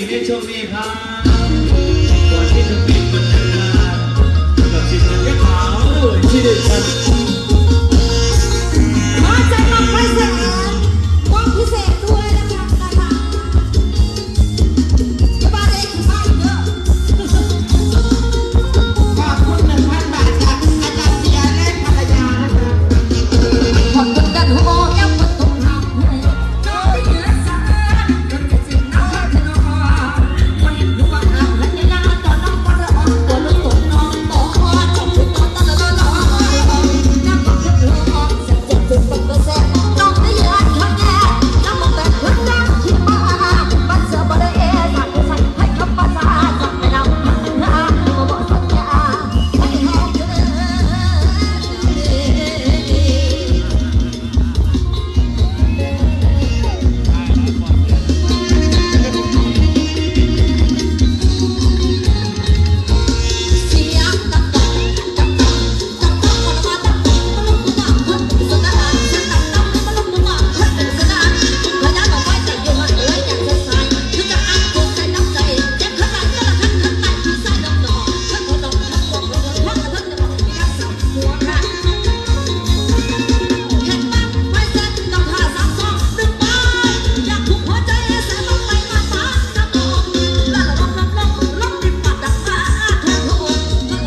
ใส่โช่วงนี้ครับก่อนที่จะปิดบรรยากาศกับสิสัญญาขาวด้วยที่เด็ดครับ 我。